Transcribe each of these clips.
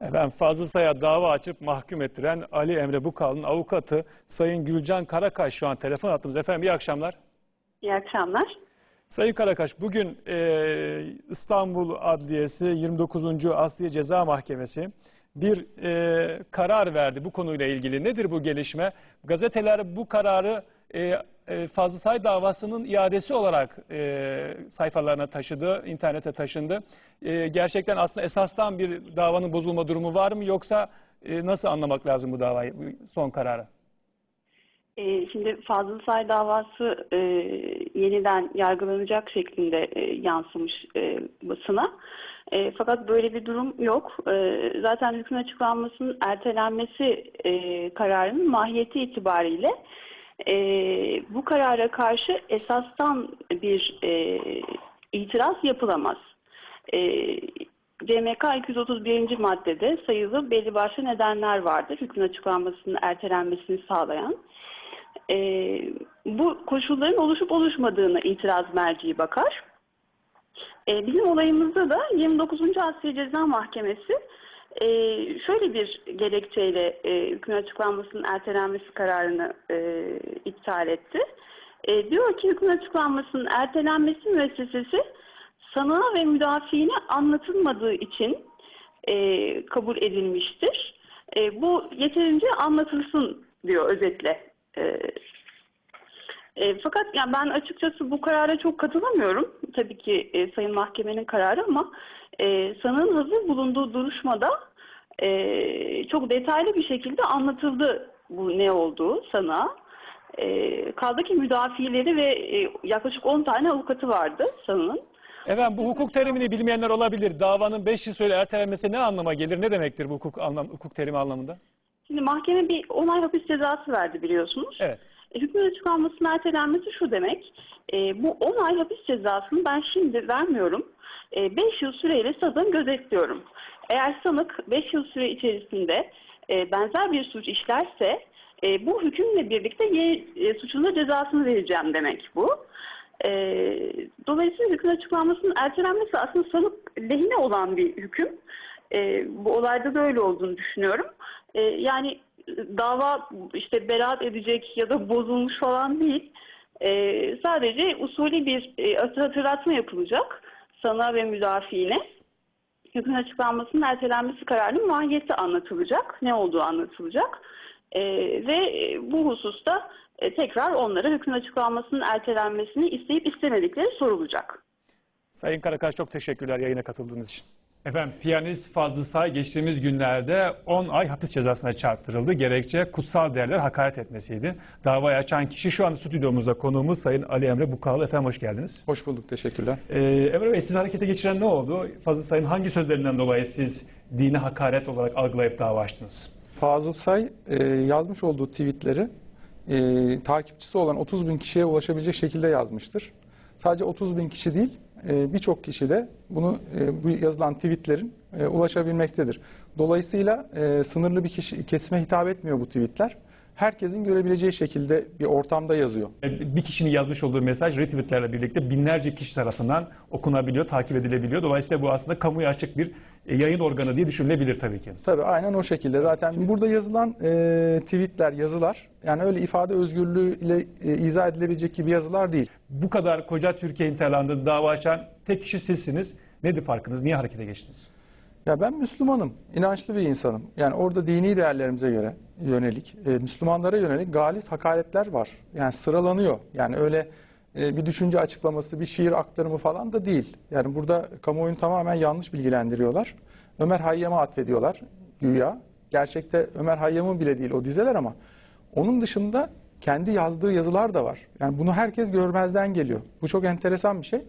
Efendim Fazıl Say'a dava açıp mahkum ettiren Ali Emre Bukal'ın avukatı Sayın Gülcan Karakaş şu an telefon attığımız. Efendim iyi akşamlar. İyi akşamlar. Sayın Karakaş bugün e, İstanbul Adliyesi 29. Asliye Ceza Mahkemesi bir e, karar verdi bu konuyla ilgili. Nedir bu gelişme? Gazeteler bu kararı e, e, Fazıl Say davasının iadesi olarak e, sayfalarına taşıdı, internete taşındı. E, gerçekten aslında esastan bir davanın bozulma durumu var mı yoksa e, nasıl anlamak lazım bu davayı, bu son kararı? Ee, şimdi Fazıl Say davası e, yeniden yargılanacak şeklinde e, yansımış e, basına. E, fakat böyle bir durum yok. E, zaten hükmün açıklanmasının ertelenmesi e, kararının mahiyeti itibariyle e, bu karara karşı esastan bir e, itiraz yapılamaz. E, CMK 231. maddede sayılı belli başlı nedenler vardır. Hükmün açıklanmasının ertelenmesini sağlayan. E, bu koşulların oluşup oluşmadığına itiraz merciği bakar. E, bizim olayımızda da 29. Asya Ceza Mahkemesi e, şöyle bir gerekçeyle e, hükmün açıklanmasının ertelenmesi kararını e, iptal etti. E, diyor ki hükmün açıklanmasının ertelenmesi müessesesi sanığa ve müdafiine anlatılmadığı için e, kabul edilmiştir. E, bu yeterince anlatılsın diyor özetle. E, e, fakat yani ben açıkçası bu karara çok katılamıyorum. Tabii ki e, Sayın Mahkemenin kararı ama e, sanığın hazır bulunduğu duruşmada e, çok detaylı bir şekilde anlatıldı bu ne olduğu sanığa. E, kaldı ki müdafileri ve e, yaklaşık 10 tane avukatı vardı sanığın. Efendim bu hukuk terimini bilmeyenler olabilir. Davanın 5 yıl süre ertelenmesi ne anlama gelir? Ne demektir bu hukuk, anlam, hukuk terimi anlamında? Şimdi mahkeme bir 10 ay hapis cezası verdi biliyorsunuz. Evet. E, Hükmün açıklanmasının ertelenmesi şu demek. e, bu 10 ay hapis cezasını ben şimdi vermiyorum. 5 yıl süreyle sanığı gözetliyorum. Eğer sanık 5 yıl süre içerisinde e, benzer bir suç işlerse e, bu hükümle birlikte ye, e, suçun cezasını vereceğim demek bu. E, dolayısıyla hükmün açıklanmasının ertelenmesi aslında sanık lehine olan bir hüküm. E, bu olayda da öyle olduğunu düşünüyorum. E, yani dava işte beraat edecek ya da bozulmuş falan değil. E, sadece usulü bir e, hatırlatma yapılacak sana ve müdafiine. Hükmün açıklanmasının ertelenmesi kararının mahiyeti anlatılacak, ne olduğu anlatılacak. E, ve e, bu hususta e, tekrar onlara hükmün açıklanmasının ertelenmesini isteyip istemedikleri sorulacak. Sayın Karakaş çok teşekkürler yayına katıldığınız için. Efendim piyanist Fazlı Say geçtiğimiz günlerde 10 ay hapis cezasına çarptırıldı. Gerekçe kutsal değerler hakaret etmesiydi. Davayı açan kişi şu anda stüdyomuzda konuğumuz Sayın Ali Emre Bukalı. Efendim hoş geldiniz. Hoş bulduk, teşekkürler. Ee, Emre Bey siz harekete geçiren ne oldu? Fazıl Say'ın hangi sözlerinden dolayı siz dini hakaret olarak algılayıp dava açtınız? Fazıl Say e, yazmış olduğu tweetleri e, takipçisi olan 30 bin kişiye ulaşabilecek şekilde yazmıştır. Sadece 30 bin kişi değil, e, birçok kişi de bunu e, bu yazılan tweetlerin e, ulaşabilmektedir. Dolayısıyla e, sınırlı bir kişi kesime hitap etmiyor bu tweetler. Herkesin görebileceği şekilde bir ortamda yazıyor. Ee, Bir kişinin yazmış olduğu mesaj retweetlerle birlikte binlerce kişi tarafından okunabiliyor, takip edilebiliyor. Dolayısıyla bu aslında kamuya açık bir e, yayın organı diye düşünülebilir tabii ki. Tabii aynen o şekilde. Zaten burada yazılan e, tweetler, yazılar yani öyle ifade özgürlüğüyle e, izah edilebilecek gibi yazılar değil. Bu kadar koca Türkiye interlandı dava açan tek kişi sizsiniz. Nedir farkınız? Niye harekete geçtiniz? Ya ben Müslümanım, inançlı bir insanım. Yani orada dini değerlerimize göre yönelik, e, Müslümanlara yönelik galis hakaretler var. Yani sıralanıyor. Yani öyle e, bir düşünce açıklaması, bir şiir aktarımı falan da değil. Yani burada kamuoyunu tamamen yanlış bilgilendiriyorlar. Ömer Hayyam'a atfediyorlar güya. Gerçekte Ömer Hayyam'ın bile değil o dizeler ama onun dışında kendi yazdığı yazılar da var. Yani bunu herkes görmezden geliyor. Bu çok enteresan bir şey.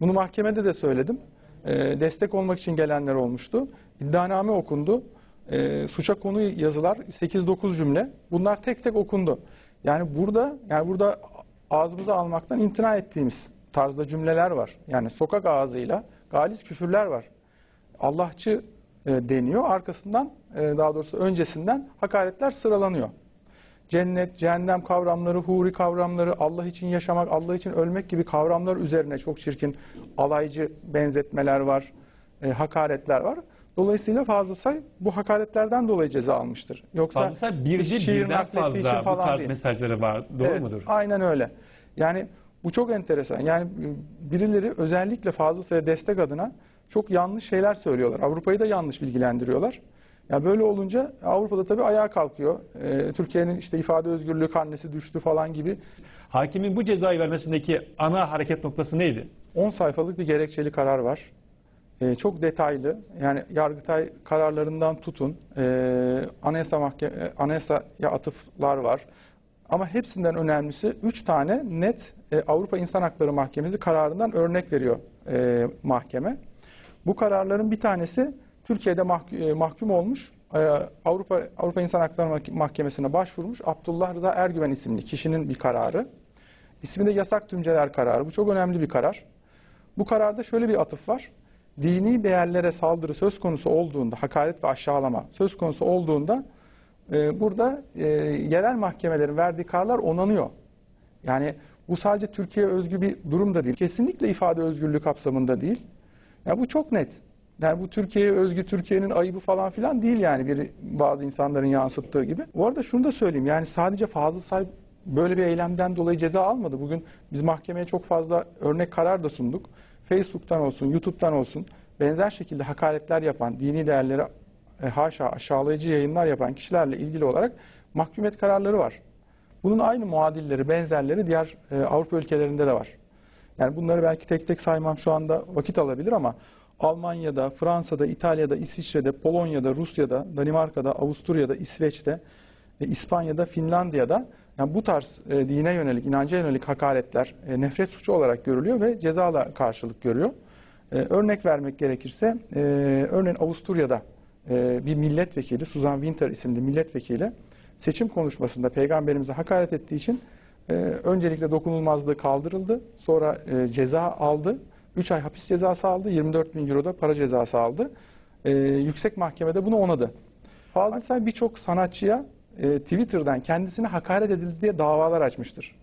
Bunu mahkemede de söyledim. E, destek olmak için gelenler olmuştu. İddianame okundu. E, suça konu yazılar 8-9 cümle. Bunlar tek tek okundu. Yani burada yani burada ağzımıza almaktan imtina ettiğimiz tarzda cümleler var. Yani sokak ağzıyla galis küfürler var. Allahçı e, deniyor. Arkasından e, daha doğrusu öncesinden hakaretler sıralanıyor. Cennet, cehennem kavramları, huri kavramları, Allah için yaşamak, Allah için ölmek gibi kavramlar üzerine çok çirkin alaycı benzetmeler var, e, hakaretler var. Dolayısıyla Fazıl Say bu hakaretlerden dolayı ceza almıştır. Yoksa Fazlasa bir şiir dil birden naklettiği için fazla bu falan tarz değil. mesajları var. Doğru Evet, mudur? Aynen öyle. Yani bu çok enteresan. Yani e, birileri özellikle Fazıl Say'a destek adına çok yanlış şeyler söylüyorlar. Avrupa'yı da yanlış bilgilendiriyorlar. Ya böyle olunca Avrupa'da tabii ayağa kalkıyor. Ee, Türkiye'nin işte ifade özgürlüğü karnesi düştü falan gibi Hakimin bu cezayı vermesindeki ana hareket noktası neydi? 10 sayfalık bir gerekçeli karar var. Ee, çok detaylı. Yani Yargıtay kararlarından tutun. Ee, anayasa mahkeme, anayasaya atıflar var. Ama hepsinden önemlisi 3 tane net e, Avrupa İnsan Hakları Mahkemesi kararından örnek veriyor e, mahkeme. Bu kararların bir tanesi Türkiye'de e, mahkum olmuş e, Avrupa Avrupa İnsan Hakları Mah- Mahkemesi'ne başvurmuş Abdullah Rıza Ergüven isimli kişinin bir kararı. İsmi de yasak tümceler kararı. Bu çok önemli bir karar. Bu kararda şöyle bir atıf var. Dini değerlere saldırı söz konusu olduğunda, hakaret ve aşağılama söz konusu olduğunda e, burada yerel mahkemelerin verdiği kararlar onanıyor. Yani bu sadece Türkiye özgü bir durum da değil. Kesinlikle ifade özgürlüğü kapsamında değil. Ya bu çok net. Yani bu Türkiye'ye özgü Türkiye'nin ayıbı falan filan değil yani bir bazı insanların yansıttığı gibi. Bu arada şunu da söyleyeyim yani sadece Fazıl Say böyle bir eylemden dolayı ceza almadı. Bugün biz mahkemeye çok fazla örnek karar da sunduk. Facebook'tan olsun, YouTube'dan olsun benzer şekilde hakaretler yapan, dini değerleri e, haşa aşağılayıcı yayınlar yapan kişilerle ilgili olarak mahkumiyet kararları var. Bunun aynı muadilleri, benzerleri diğer e, Avrupa ülkelerinde de var. Yani bunları belki tek tek saymam şu anda vakit alabilir ama Almanya'da, Fransa'da, İtalya'da, İsviçre'de, Polonya'da, Rusya'da, Danimarka'da, Avusturya'da, İsveç'te, İspanya'da, Finlandiya'da yani bu tarz e, dine yönelik, inanca yönelik hakaretler e, nefret suçu olarak görülüyor ve cezala karşılık görüyor. E, örnek vermek gerekirse, örneğin Avusturya'da bir milletvekili, Susan Winter isimli milletvekili seçim konuşmasında peygamberimize hakaret ettiği için öncelikle dokunulmazlığı kaldırıldı. Sonra ceza aldı. 3 ay hapis cezası aldı. 24 bin euro da para cezası aldı. E, yüksek mahkemede bunu onadı. Fazıl Say birçok sanatçıya e, Twitter'dan kendisine hakaret edildi diye davalar açmıştır.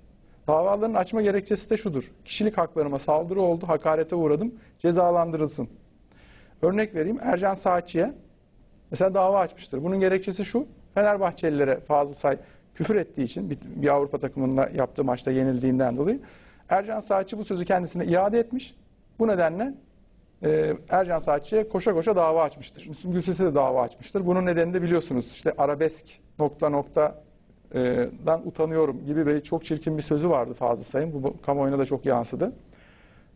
Davaların açma gerekçesi de şudur. Kişilik haklarıma saldırı oldu, hakarete uğradım, cezalandırılsın. Örnek vereyim Ercan Saatçı'ya mesela dava açmıştır. Bunun gerekçesi şu. Fenerbahçelilere Fazıl Say küfür ettiği için bir, bir Avrupa takımında yaptığı maçta yenildiğinden dolayı Ercan Saatçı bu sözü kendisine iade etmiş. Bu nedenle e, Ercan Saatçı'ya koşa koşa dava açmıştır. Müslüm Gürses'e de dava açmıştır. Bunun nedeni de biliyorsunuz işte arabesk nokta nokta e, dan utanıyorum gibi böyle çok çirkin bir sözü vardı Fazıl Say'ın. Bu, kamuoyuna da çok yansıdı.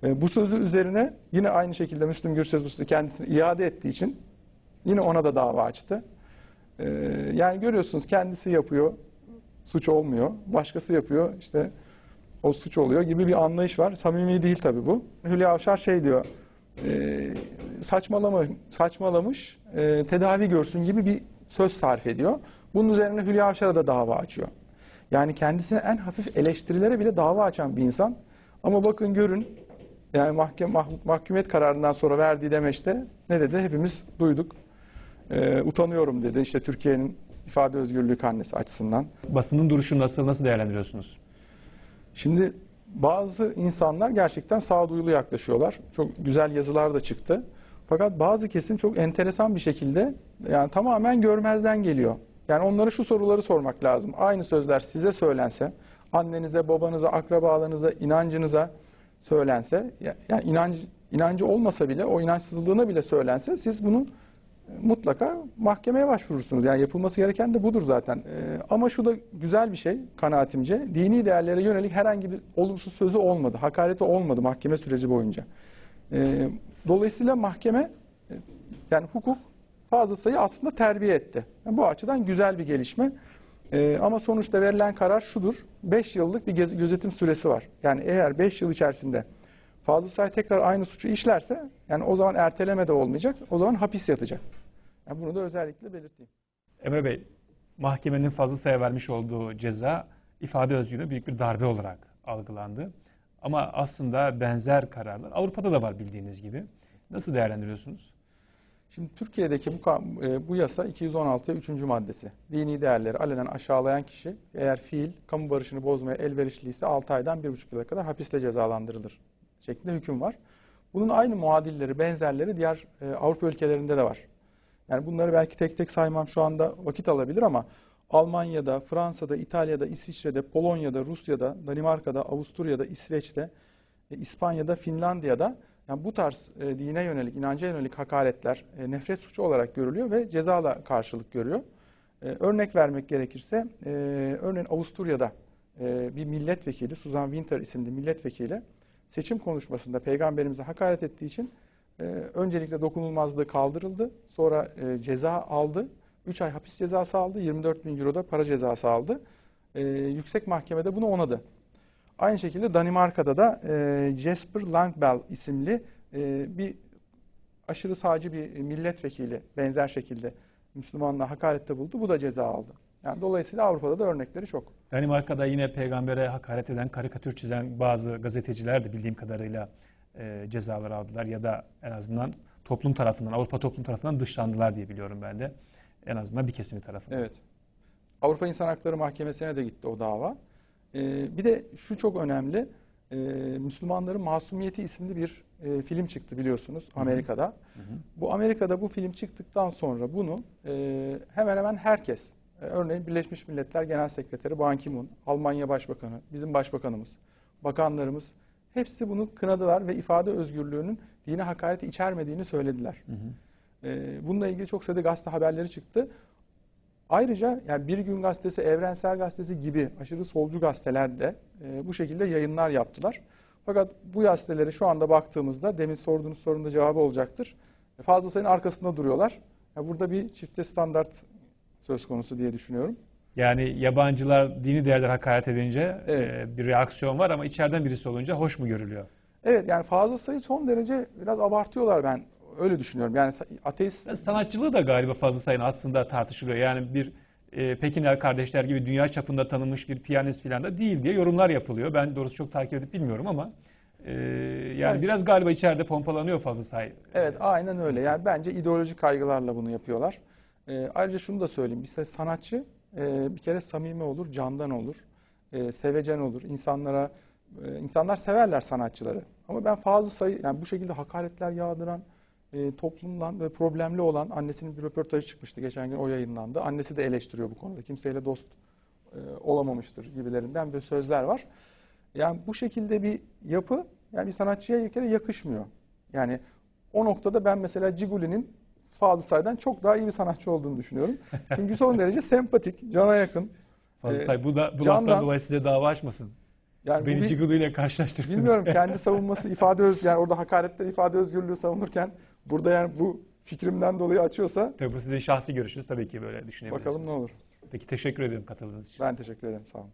E, bu sözü üzerine yine aynı şekilde Müslüm Gürses bu sözü kendisine iade ettiği için yine ona da dava açtı. E, yani görüyorsunuz kendisi yapıyor, suç olmuyor. Başkası yapıyor, işte o suç oluyor gibi bir anlayış var. Samimi değil tabii bu. Hülya Avşar şey diyor, e, saçmalama, saçmalamış, e, tedavi görsün gibi bir söz sarf ediyor. Bunun üzerine Hülya Avşar'a da dava açıyor. Yani kendisine en hafif eleştirilere bile dava açan bir insan. Ama bakın görün, yani mahkem, mah, mahkumiyet kararından sonra verdiği demeçte ne dedi hepimiz duyduk. E, utanıyorum dedi işte Türkiye'nin ifade özgürlüğü karnesi açısından. Basının duruşu nasıl, nasıl değerlendiriyorsunuz? Şimdi bazı insanlar gerçekten sağduyulu yaklaşıyorlar. Çok güzel yazılar da çıktı. Fakat bazı kesim çok enteresan bir şekilde yani tamamen görmezden geliyor. Yani onlara şu soruları sormak lazım. Aynı sözler size söylense, annenize, babanıza, akrabalarınıza, inancınıza söylense, yani inanç, inancı olmasa bile, o inançsızlığına bile söylense siz bunu mutlaka mahkemeye başvurursunuz. Yani yapılması gereken de budur zaten. Ee, ama şu da güzel bir şey kanaatimce. Dini değerlere yönelik herhangi bir olumsuz sözü olmadı. Hakareti olmadı mahkeme süreci boyunca. Ee, dolayısıyla mahkeme e, yani hukuk fazla sayı aslında terbiye etti. Yani bu açıdan güzel bir gelişme. Ee, ama sonuçta verilen karar şudur. 5 yıllık bir gözetim süresi var. Yani eğer 5 yıl içerisinde Fazıl Say tekrar aynı suçu işlerse yani o zaman erteleme de olmayacak. O zaman hapis yatacak. Yani bunu da özellikle belirteyim. Emre Bey, mahkemenin fazla sayı vermiş olduğu ceza ifade özgürlüğüne büyük bir darbe olarak algılandı. Ama aslında benzer kararlar Avrupa'da da var bildiğiniz gibi. Nasıl değerlendiriyorsunuz? Şimdi Türkiye'deki bu, e, bu yasa 216 3. maddesi. Dini değerleri alenen aşağılayan kişi eğer fiil kamu barışını bozmaya elverişliyse 6 aydan 1,5 yıla kadar hapiste cezalandırılır şeklinde hüküm var. Bunun aynı muadilleri, benzerleri diğer e, Avrupa ülkelerinde de var. Yani bunları belki tek tek saymam şu anda vakit alabilir ama Almanya'da, Fransa'da, İtalya'da, İsviçre'de, Polonya'da, Rusya'da, Danimarka'da, Avusturya'da, İsveç'te, e, İspanya'da, Finlandiya'da yani bu tarz e, dine yönelik, inanca yönelik hakaretler e, nefret suçu olarak görülüyor ve cezala karşılık görüyor. E, örnek vermek gerekirse, e, örneğin Avusturya'da e, bir milletvekili, Susan Winter isimli milletvekili seçim konuşmasında peygamberimize hakaret ettiği için e, öncelikle dokunulmazlığı kaldırıldı. Sonra e, ceza aldı. 3 ay hapis cezası aldı. 24 bin euro da para cezası aldı. E, yüksek mahkemede bunu onadı. Aynı şekilde Danimarka'da da e, Jesper Langbell isimli e, bir aşırı sağcı bir milletvekili benzer şekilde Müslümanlığa hakarette buldu. Bu da ceza aldı. Yani dolayısıyla Avrupa'da da örnekleri çok. Danimarka'da yine peygambere hakaret eden, karikatür çizen bazı gazeteciler de bildiğim kadarıyla e, cezalar aldılar ya da en azından toplum tarafından, Avrupa toplum tarafından dışlandılar diye biliyorum ben de. En azından bir kesimi tarafından. Evet. Avrupa İnsan Hakları Mahkemesi'ne de gitti o dava. Ee, bir de şu çok önemli. Ee, Müslümanların Masumiyeti isimli bir e, film çıktı biliyorsunuz Amerika'da. Hı hı. Bu Amerika'da bu film çıktıktan sonra bunu e, hemen hemen herkes, örneğin Birleşmiş Milletler Genel Sekreteri Ban Ki-moon, Almanya Başbakanı, bizim Başbakanımız, bakanlarımız hepsi bunu kınadılar ve ifade özgürlüğünün dine hakareti içermediğini söylediler. Hı hı. Ee, bununla ilgili çok sayıda gazete haberleri çıktı. Ayrıca yani Bir Gün Gazetesi, Evrensel Gazetesi gibi aşırı solcu gazeteler de e, bu şekilde yayınlar yaptılar. Fakat bu gazetelere şu anda baktığımızda demin sorduğunuz sorunun da cevabı olacaktır. Fazla sayının arkasında duruyorlar. Yani burada bir çifte standart söz konusu diye düşünüyorum. Yani yabancılar dini değerler hakaret edince Evet. e, bir reaksiyon var ama içeriden birisi olunca hoş mu görülüyor? Evet yani fazla sayı son derece biraz abartıyorlar ben öyle düşünüyorum. Yani ateist Sanatçılığı da galiba fazla sayın aslında tartışılıyor. Yani bir e, Pekiner kardeşler gibi dünya çapında tanınmış bir piyanist falan da değil diye yorumlar yapılıyor. Ben doğrusu çok takip edip bilmiyorum ama e, yani Evet. biraz galiba içeride pompalanıyor fazla sayı. Evet aynen öyle. Yani bence ideolojik kaygılarla bunu yapıyorlar. Ee, ayrıca şunu da söyleyeyim. Bir sanatçı e, bir kere samimi olur, candan olur, e, sevecen olur. İnsanlara e, insanlar severler sanatçıları. Ama ben fazla sayı yani bu şekilde hakaretler yağdıran e, toplumdan ve problemli olan annesinin bir röportajı çıkmıştı geçen gün o yayınlandı. Annesi de eleştiriyor bu konuda. Kimseyle dost e, olamamıştır gibilerinden bir sözler var. Yani bu şekilde bir yapı yani bir sanatçıya bir kere yakışmıyor. Yani o noktada ben mesela Ciguli'nin Fazıl Say'dan çok daha iyi bir sanatçı olduğunu düşünüyorum. Çünkü son derece sempatik, cana yakın. Fazla Ee, say bu da bu candan- laftan dolayı size dava açmasın. Yani Beni bir- ile karşılaştırın. bilmiyorum kendi savunması ifade öz yani orada hakaretler ifade özgürlüğü savunurken burada yani bu fikrimden dolayı açıyorsa Tabii bu sizin şahsi görüşünüz tabii ki böyle düşünebilirsiniz. bakalım ne olur. Peki teşekkür ederim katıldığınız için. Ben teşekkür ederim. Sağ olun.